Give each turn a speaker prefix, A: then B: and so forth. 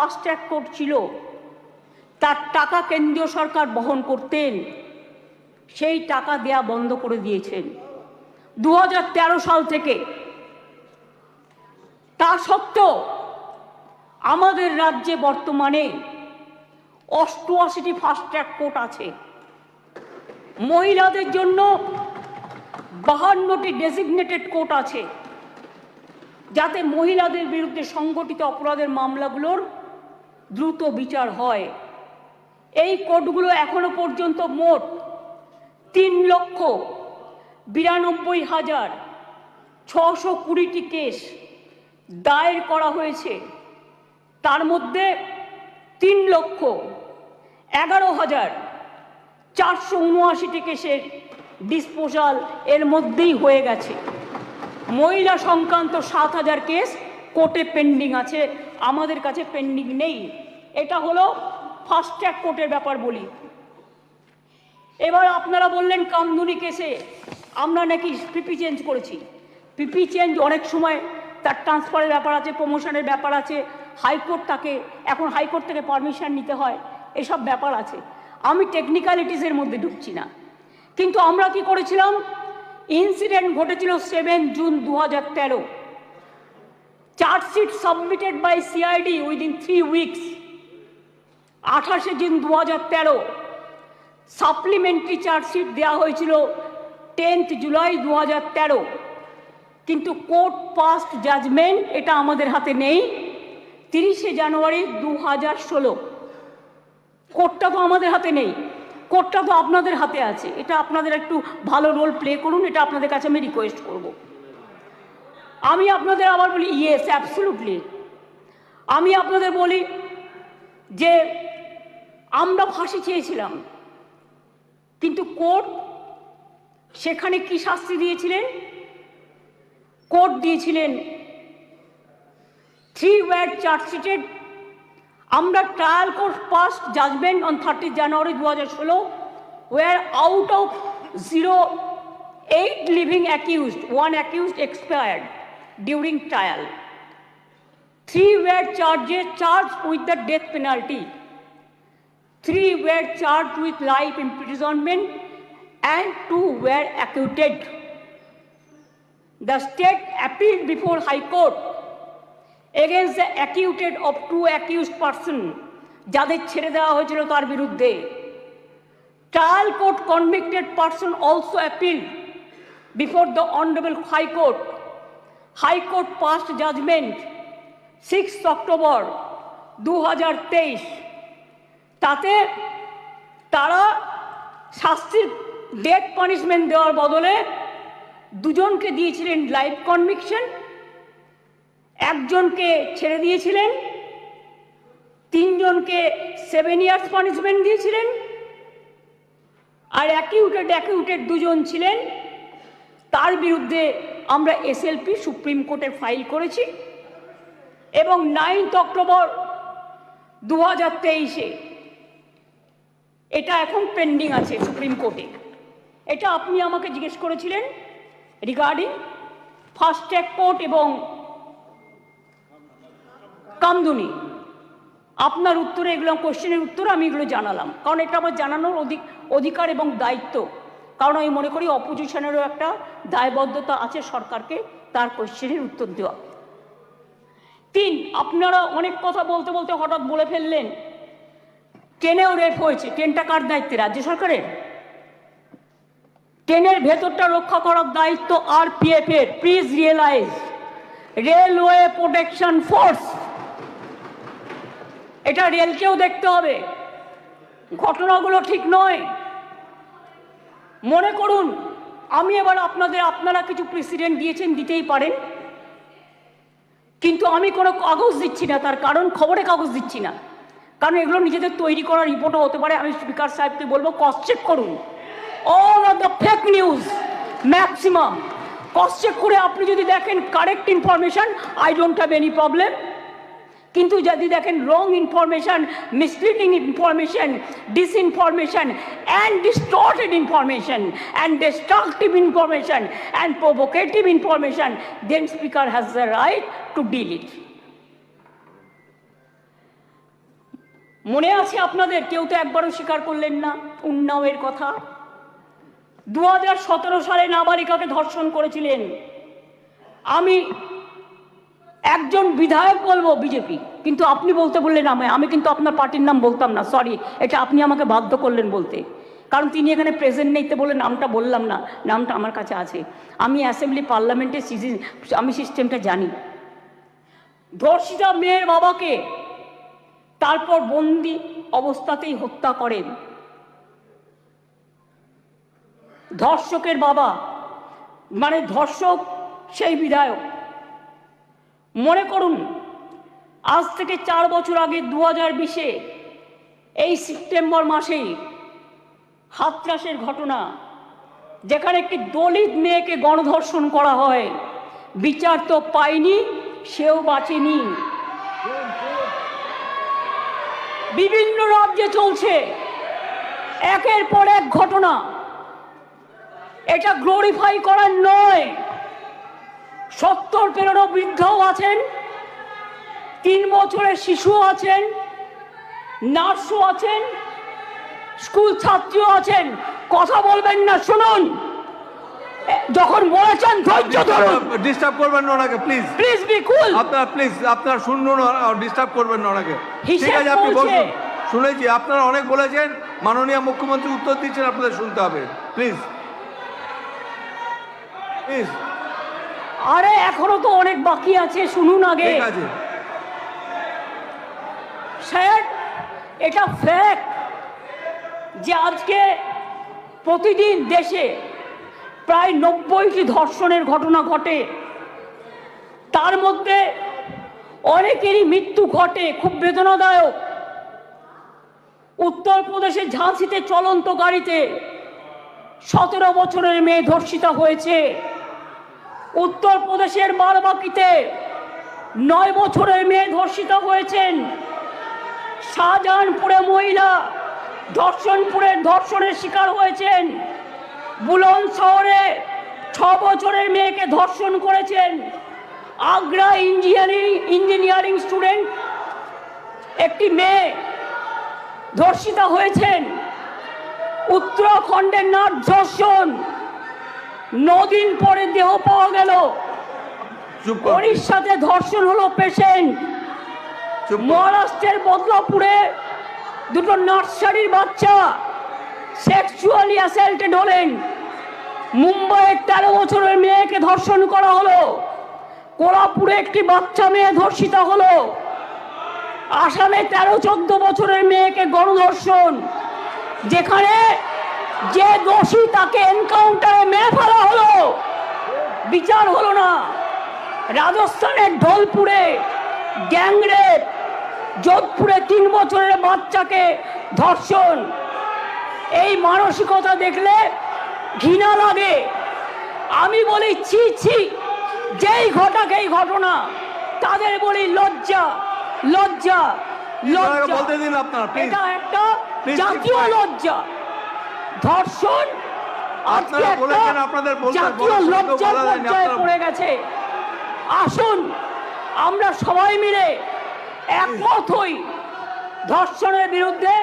A: Fast track court ছিল তার টাকা কেন্দ্রীয় সরকার বহন করতেন। সেই টাকা দেয়া বন্ধ করে দিয়েছেন। দু হাজার তেরো সাল থেকে। তা সত্ত্বেও আমাদের রাজ্যে বর্তমানে অষ্টআশিটি ফাস্ট ট্র্যাক কোর্ট আছে। মহিলাদের জন্য বাহান্নটি ডেসিগনেটেড কোর্ট আছে। যাতে মহিলাদের বিরুদ্ধে সংগঠিত অপরাধের মামলাগুলোর দ্রুত বিচার হয়। এই কোর্টগুলো এখনও পর্যন্ত মোট তিন লক্ষ বিরানব্বই হাজার ছশো কুড়িটি কেস দায়ের করা হয়েছে। তার মধ্যে তিন লক্ষ এগারো হাজার চারশো উনআশিটি কেসের ডিসপোজাল এর মধ্যেই হয়ে গেছে। মহিলা সংক্রান্ত সাত হাজার কেস কোর্টে পেন্ডিং আছে, আমাদের কাছে পেন্ডিং নেই। এটা হলো ফাস্ট ট্র্যাক কোর্টের ব্যাপার বলি। এবার আপনারা বললেন কামদুনি কেসে, আমরা নাকি পিপি চেঞ্জ করেছি। পিপি চেঞ্জ অনেক সময় তার ট্রান্সফারের ব্যাপার আছে প্রমোশনের ব্যাপার আছে হাইকোর্ট তাকে, এখন হাইকোর্ট থেকে পারমিশন নিতে হয়, এসব ব্যাপার আছে। আমি টেকনিক্যালিটিসের মধ্যে ঢুকছি না। কিন্তু আমরা কি করেছিলাম? ইনসিডেন্ট ঘটেছিল সেভেন জুন দু হাজার তেরো chargesheet submitted by CID within three weeks আঠাশে জুন দু হাজার তেরো সাপ্লিমেন্টারি চার্জশিট দেওয়া হয়েছিল টেন্থ জুলাই দু হাজার তেরো। কিন্তু কোর্ট পাস্ট জাজমেন্ট এটা আমাদের হাতে নেই। তিরিশে জানুয়ারি দু হাজার ষোলো। কোর্টটা তো আমাদের হাতে নেই। কোর্টটা তো আপনাদের হাতে আছে। এটা আপনাদের একটু ভালো রোল প্লে করুন, এটা আপনাদের কাছে আমি রিকোয়েস্ট করব। আমি আপনাদের আবার বলি ইয়েস অ্যাবসলুটলি আমি আপনাদের বলি যে আমরা ফাঁসি চেয়েছিলাম। কিন্তু কোর্ট সেখানে কি শাস্তি দিয়েছিলেন? কোর্ট দিয়েছিলেন থ্রি ওয়ার্ড চার্জশিটেড আমরা trial court passed judgment on thirty January দু হাজার ষোলো were out of zero eight living accused one accused expired during trial three were চার্জে charge with the death penalty Three were charged with life imprisonment and two were acquitted. The state appealed before High Court against the acquitted of two accused person যাদের ছেড়ে দেওয়া হয়েছিল তার বিরুদ্ধে trial court convicted person also appeal before the honourable high court high court passed judgement six October দু হাজার তেইশ তাতে তারা শাস্তির ডেথ পানিশমেন্ট দেওয়ার বদলে দুজনকে দিয়েছিলেন লাইফ কনভিকশন একজনকে ছেড়ে দিয়েছিলেন, তিনজনকে সেভেন ইয়ার্স পানিশমেন্ট দিয়েছিলেন, আর অ্যাকিউটেড অ্যাকিউটেড দুজন ছিলেন। তার বিরুদ্ধে আমরা এসএলপি সুপ্রিম কোর্টে ফাইল করেছি এবং নাইনথ অক্টোবর দু হাজার তেইশে এটা এখন পেন্ডিং আছে সুপ্রিম কোর্টে এটা আপনি আমাকে জিজ্ঞেস করেছিলেন রিগার্ডিং ফাস্ট ট্র্যাক কোর্ট এবং কামদুনি। আপনার উত্তরে এগুলো, কোশ্চেনের উত্তর আমি এগুলো জানালাম। কারণ এটা আমার জানানোর অধিক, অধিকার এবং দায়িত্ব। কারণ আমি মনে করি অপোজিশনেরও একটা দায়বদ্ধতা আছে সরকারকে, তার কোশ্চেনের উত্তর দেওয়া। তিন, আপনারা অনেক কথা বলতে বলতে হঠাৎ বলে ফেললেন। ট্রেনেও রেপ হয়েছে, ট্রেনটা কার দায়িত্বে? রাজ্য সরকারের? ট্রেনের ভেতরটা রক্ষা করার দায়িত্ব আর এর please realise railway protection force এটা রেলকেও দেখতে হবে। ঘটনাগুলো ঠিক নয়। মনে করুন, আমি এবার আপনাদের, আপনারা কিছু প্রেসিডেন্ট দিয়েছেন, দিতেই পারেন। কিন্তু আমি কোনো কাগজ দিচ্ছি না, তার কারণ খবরে কাগজ দিচ্ছি না। কারণ এগুলো নিজেদের তৈরি করা রিপোর্টও হতে পারে। আমি স্পিকার সাহেবকে বলব ক্রস চেক করুন। All of the fake news maximum cross check করে আপনি যদি দেখেন correct information I don't have any problem কিন্তু যদি দেখেন wrong information misleading information disinformation and distorted information and destructive information and provocative information then speaker has the right to deal it মনে আছে আপনাদের? কেউ তো একবারও স্বীকার করলেন না। উন্নাওয়ের কথা। দু হাজার সতেরো সালে নাবালিকাকে ধর্ষণ করেছিলেন। আমি একজন বিধায়ক বলব বিজেপি, কিন্তু আপনি বলতে বললেন আমায়। আমি কিন্তু আপনার পার্টির নাম বলতাম না সরি এটা আপনি আমাকে বাধ্য করলেন বলতে। কারণ তিনি এখানে প্রেজেন্ট নেই তো বলে নামটা বললাম না। নামটা আমার কাছে আছে। আমি অ্যাসেম্বলি পার্লামেন্টের সিজি- আমি সিস্টেমটা জানি। ধর্ষিতা মেয়ের বাবাকে তারপর বন্দি অবস্থাতেই হত্যা করেন। ধর্ষকের বাবা মানে ধর্ষক সেই বিধায়ক। মনে করুন, আজ থেকে চার বছর আগে দু হাজার বিশে এই সেপ্টেম্বর মাসেই হাতরাসের ঘটনা, যেখানে একটি দলিত মেয়েকে গণধর্ষণ করা হয়। বিচার তো পায়নি সেও বাঁচেনি। বিভিন্ন রাজ্যে চলছে। একের পর এক ঘটনা। এটা গ্লোরিফাই করার নয়। সত্তর পেরোনো বৃদ্ধও আছেন। তিন বছরের শিশু আছেন। নার্সও আছেন। স্কুল ছাত্রীও আছেন। কথা বলবেন না, শুনুন। যখন বলেছেন ধৈর্য ধরুন।
B: ডিস্টার্ব করবেন না ওনাকে প্লিজ
A: প্লিজ বি কুল
B: আপনার প্লিজ আপনার শুনুন ডিস্টার্ব করবেন না ওনাকে। ঠিক আছে আপনি বলুন। শুনেছি আপনারা অনেক বলেছেন মাননীয় মুখ্যমন্ত্রী উত্তর দিচ্ছেন আপনাদের শুনতে হবে। প্লিজ প্লিজ
A: আরে এখনও তো অনেক বাকি আছে শুনুন আগে।
B: ঠিক আছে।
A: স্যার এটা ফ্যাক্ট যে আজকে প্রতিদিন দেশে প্রায় নব্বইটি ধর্ষণের ঘটনা ঘটে। তার মধ্যে অনেকেরই মৃত্যু ঘটে, খুব বেদনাদায়ক। উত্তরপ্রদেশের ঝাঁসিতে চলন্ত গাড়িতে সতেরো বছরের মেয়ে ধর্ষিতা হয়েছে। উত্তরপ্রদেশের বারবাকিতে নয় বছরের মেয়ে ধর্ষিতা হয়েছেন। শাহজাহানপুরে মহিলা ধর্ষণপুরের ধর্ষণের শিকার হয়েছেন। বুলন শহরে ছ বছরের মেয়েকে ধর্ষণ করেছেন আগ্রা ইঞ্জিনিয়ারিং ইঞ্জিনিয়ারিং স্টুডেন্ট। একটি মেয়ে ধর্ষিতা হয়েছেন। উত্তরাখণ্ডের নাট ধর্ষণ। নদিন পরে দেহ পাওয়া গেল। উড়িষ্যাতে ধর্ষণ হলো পেশেন্ট। মহারাষ্ট্রের বদলাপুরে দুটো নার্সারির বাচ্চা সেক্সুয়ালি অ্যাসাল্টেড হলেন। মুম্বাইয়ের তেরো বছরের মেয়েকে ধর্ষণ করা হলো। কোলাপুরে একটি বাচ্চা মেয়ে ধর্ষিতা হলো। আসামে তেরো, চোদ্দ বছরের মেয়েকে গণধর্ষণ। যেখানে যে দোষী তাকে এনকাউন্টারে মেরে ফেলা হলো। বিচার হলো না। রাজস্থানের ঢোলপুরে গ্যাংরেপ যোধপুরে তিন বছরের বাচ্চাকে ধর্ষণ। এই মানসিকতা দেখলে ঘৃণা লাগে। আমি বলি ছি ছি যেই ঘটাক এই ঘটনা তাদের বলি লজ্জা লজ্জা লজ্জা। এটা একটা জাতীয় লজ্জা। ধর্ষণ জাতীয় লজ্জার পর্যায়ে পড়ে গেছে। আসুন আমরা সবাই মিলে একমত হই। ধর্ষণের বিরুদ্ধে